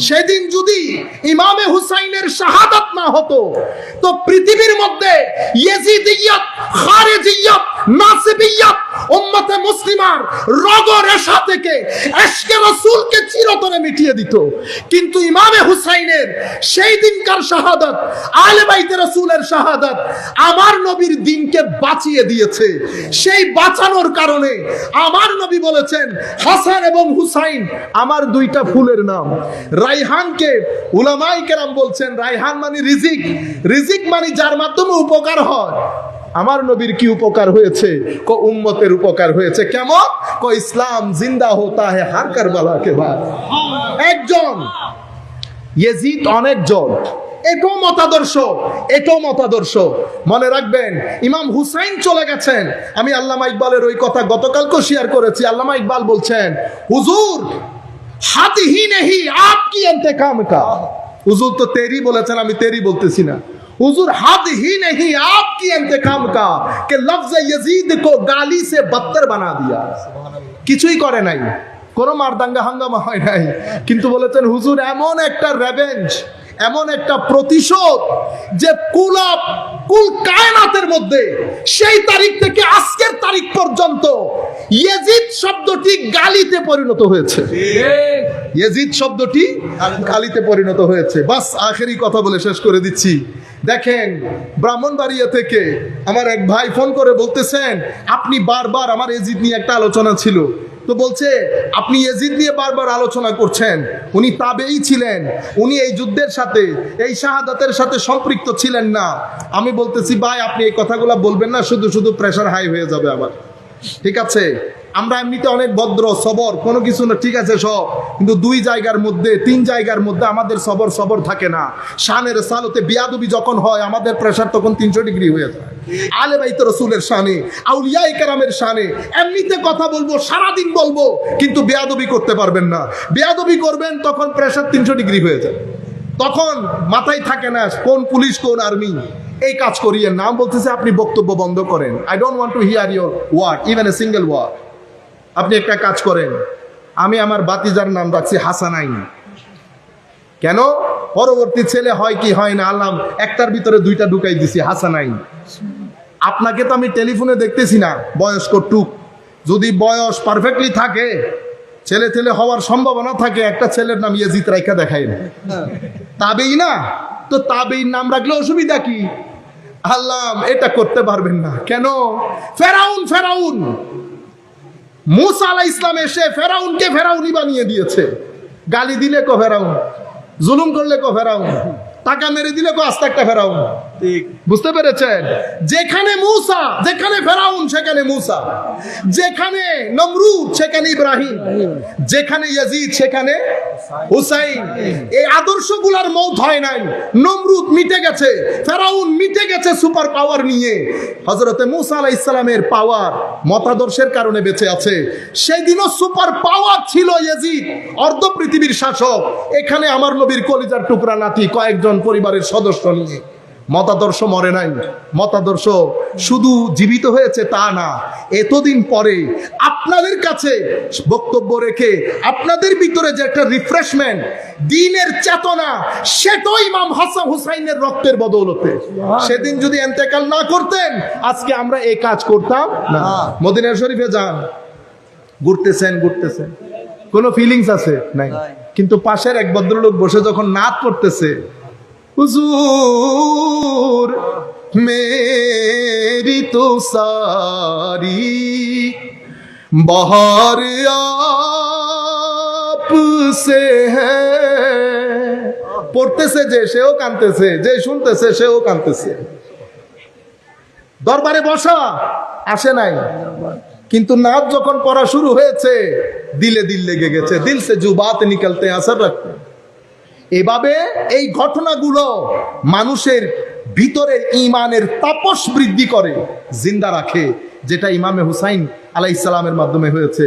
সেদিন যদি ইমামে হুসাইনের শাহাদাত না হতো তো পৃথিবীর মধ্যে ইয়েজিদিয়াত খারেজিয়াত নাসিবিয়াত উম্মতে মুসলিমার রগ রেশা থেকে এশকে রাসূলকে চিরতরে মিটিয়ে দিত। কিন্তু ইমামে হুসাইনের সেই দিনকার শাহাদাত আলে বাইতে রাসূলের শাহাদাত আমার নবীর দিনকে বাঁচিয়ে দিয়েছে। সেই বাঁচানোর কারণে আমার নবী বলেছেন, হাসান এবং হুসাইন আমার দুইটা ফুলের নাম। রাইহানকে উলামাই কেরাম বলছেন, রাইহান মানে রিজিক। রিজিক মানে যার মাধ্যমে উপকার হয়। আমার নবীর কি উপকার হয়েছে? ক উম্মতের উপকার হয়েছে কেমন? ক ইসলাম জিন্দা হতা হে হার কারবালা কে একজন। ইয়েজিদ অনেকজন। এটাও মতাদর্শ এটাও মতাদর্শ। মনে রাখবেন, ইমাম হুসাইন চলে গেছেন। আমি আল্লামা ইকবালের ওই কথা গতকালকেও শেয়ার করেছি। আল্লামা ইকবাল বলছেন, হুজুর, হাত হি নেহি, আপ কি ইন্তেকাম কা? হুজুর তো তেরি বলেছেন, আমি তেরি বলতেছি না। हुजूर हद ही नहीं आपकी इंतकाम का कि लफ्ज यजीद को गाली से बदतर बना दिया কিছুই করে নাই কোনো মারদাঙ্গা হাঙ্গামা হয় নাই কিন্তু বলেছেন হুজুর এমন একটা রেভেঞ্জ এমন একটা প্রতিশোধ যে কুলাপ কুল কায়নাতের মধ্যে সেই তারিখ থেকে আজকের তারিখ পর্যন্ত ইয়েজিদ শব্দটি গালিতে পরিণত হয়েছে ইয়েজিদ শব্দটি গালিতে পরিণত হয়েছে। বাস, আখেরি কথা বলে শেষ করে দিচ্ছি। দেখেন, ব্রাহ্মণবাড়িয়া থেকে আমার এক ভাই ফোন করে বলতেছেন, আপনি বারবার আমার এজিদ নিয়ে একটা আলোচনা ছিল। তো বলছে, আপনি এজিদ নিয়ে বারবার আলোচনা করছেন। উনি তাবেই ছিলেন। উনি এই যুদ্ধের সাথে, এই শাহাদাতের সাথে সম্পৃক্ত ছিলেন না। আমি বলতেছি, ভাই, আপনি এই কথাগুলো বলবেন না, শুধু শুধু প্রেশার হাই হয়ে যাবে আবার ঠিক আছে? আমরা এমনিতে অনেক ভদ্র, সবর, কোনো কিছু না, ঠিক আছে সব। কিন্তু দুই জায়গার মধ্যে, তিন জায়গার মধ্যে আমাদের সবর সবর থাকে না। শানের সালতে বিয়াদবি যখন হয়, আমাদের প্রেশার তখন তিনশো ডিগ্রি হয়ে যায়। আলে বাইত রসুলের শানে আউলিয়া কেরামের শানে, এমনিতে কথা বলব, সারাদিন বলব, কিন্তু বেয়াদবি করতে পারবেন না। বেয়াদবি করবেন, তখন প্রেশার তিনশো ডিগ্রি হয়ে যায়। তখন মাথায় থাকে না, কোন পুলিশ, কোন আর্মি। এই কাজ করিয়ে নাম বলতেছে আপনি বক্তব্য বন্ধ করেন। I don't want to hear your word even a single word আপনি একটা কাজ করেন। আমি আমার বাতিজার নাম রাখছি হাসানাইন কেন? পরবর্তী ছেলে হয় কি হয় না আল্লাহ একটার ভিতরে দুইটা ঢুকাই দিছি হাসানাইন আপনাকে তো আমি টেলিফোনে দেখতেছি না বয়স্ক টুক। যদি বয়স পারফেক্টলি থাকে ছেলে ছেলে হওয়ার সম্ভাবনা থাকে একটা ছেলের নাম ইয়েজিত রাইখা দেখাই না তাবেই না? তো তাবেই নাম রাখলে অসুবিধা কি? আল্লাহ এটা করতে পারবেন না। কেন? ফেরাউন ফেরাউন। মুসা আলাহ ইসলাম এসে ফেরাউনকে ফেরাউনি বানিয়ে দিয়েছে। গালি দিলে কো ফেরাউন? জুলুম করলে কো ফেরাউন? টাকা মেরে দিলে কো আস্তে একটা ফেরাউন? বুঝতে পেরেছেন? যেখানে মুসা যেখানে ফেরাউন সেখানে মুসা। যেখানে নমরুদ সেখানে ইব্রাহিম। যেখানে ইয়াজিদ সেখানে হুসাইন, এই আদর্শগুলার মৌত হয় নাই। নমরুদ মিটে গেছে, ফেরাউন মিটে গেছে সুপার পাওয়ার নিয়ে। হজরতে মুসা আলাহ ইসলামের পাওয়ার মতাদর্শের কারণে বেঁচে আছে। সেদিনও সুপার পাওয়ার ছিল ইয়াজিদ, অর্ধ পৃথিবীর শাসক। এখানে আমার নবীর কলিজার টুকরা নাতি কয়েকজন পরিবারের সদস্য নিয়ে। মতাদর্শ মরে নাই। মতাদর্শ শুধু জীবিত হয়েছে তা না এতদিন পরে আপনাদের কাছে বক্তব্য রেখে আপনাদের ভিতরে যে একটা রিফ্রেশমেন্ট দিনের চেতনা সেটাই ইমাম হাসান হুসাইনের রক্তের বদৌলতে। সেদিন যদি এন্তেকাল না করতেন আজকে আমরা এই কাজ করতাম না। মদিনা শরীফে যান। ঘুরতেছেন ঘুরতেছেন। কোনো ফিলিংস আছে? নাই। কিন্তু পাশের এক ভদ্রলোক বসে যখন নাচ করতেছে হুজুর, মেরি তো সারি। বাহার সে পড়তেছে যে, সেও কানতেছে, যে শুনতেছে, সেও কানতেছে। দরবারে বসা, আসে নাই। কিন্তু নাচ যখন পড়া শুরু হয়েছে, দিলে দিল লেগে গেছে। দিল সে জুবাত নিকলতে আসার রাখতে এভাবে এই ঘটনাগুলো মানুষের ভিতরে ইমানের তাপস বৃদ্ধি করে, জিন্দা রাখে, যেটা ইমামে হুসাইন আলাইসালামের মাধ্যমে হয়েছে।